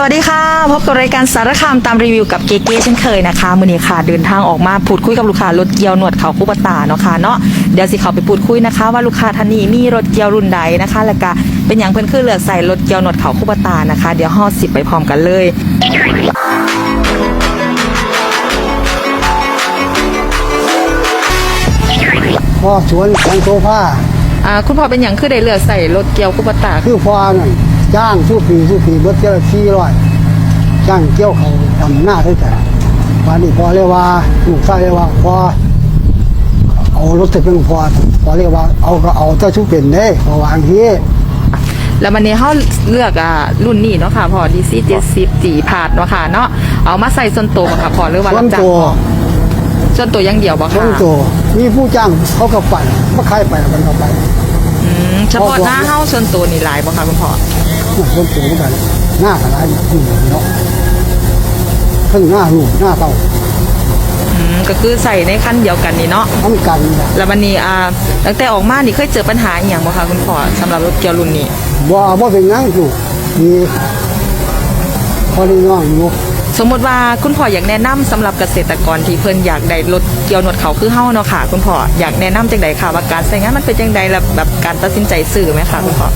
สวัสดีค่ะ พบกับรายการสารคามตามรีวิวกับเก๊ๆเช่นเคยนะคะมือนี้ค่ะเดินทางออกมาพูดคุยกับลูกค้ารถเกียวหนวดเขาคู่ปตาเนาะค่ะเนาะเดี๋ยวสิเขาไปพูดคุยนะคะ ว่าลูกค้าท่านนี้มีรถเกียวรุ่นใดนะคะ แล้วก็เป็นอย่างเพื่อนคือเลือกใส่รถเกียวหนวดเขาคู่ปตานะคะ เดี๋ยวห่อสิบไปพร้อมกันเลยพ่อสวนของโซฟาอ่าคุณพ่อเป็นอย่างคือได้เลือกใส่รถเกียวคู่ปตาคือพ่อนั่น จ้างสู้ปีสู้ปีเบิดเจ้าสี่ร้อยจ้างเกี่ยวเขาทำหน้าด้วยกันวันนี้พอเรียกว่าลูกชายเรียกว่าพอเอารถติดเป็นพอพอเรียกว่าเอาก็เอาเจ้าชุบเป็นเด้พอวางที่แล้ววันนี้เขาเลือกอ่ารุ่นนี้เนาะค่ะพอดีซีเจ็ดสิบจีพาดเนาะค่ะเนาะเอามาใส่ส่วนตัวบ่ค่ะพอหรือว่าส่วรับนจ้างตัวพอส่วนตัวอยังเดียวบ่ส่วค่ะนตัวมีผู้จ้างเขาก็ไปมาขายไปแล้วมันก็ไปอืม เฉพาะหน้าเฮาส่วนตัวนี่หลายบ่ค่ะคุณพ่อส่วนตัวก็ไปหน้าอะไรอยู่เนาะทั้งหน้าลูกหน้าเต่าอืมก็คือใส่ในขั้นเดียวกันนี่เนาะทั้งกันนี่แหละแล้ววันนี้อ่าตั้งแต่ออกมานี่เคยเจอปัญหาอหย่างบ่คะคุณพ่อสำหรับรถเกียวรุ่นนี้บ่บ่เป็นหยังอยู่มีพอได้น้องอยู่ สมมติว่าคุณพ่ออยากแนะนำสำหรับเกษตรกรที่เพิ่นอยากได้รถเกี่ยวหนวดเขาคือเฮาเนาะค่ะ คุณพ่ออยากแนะนำจังใดค่ะว่าการใช้งานมันเป็นจังใดแล้วแบบการตัดสินใจซื้อไหมคะคุณพ่อ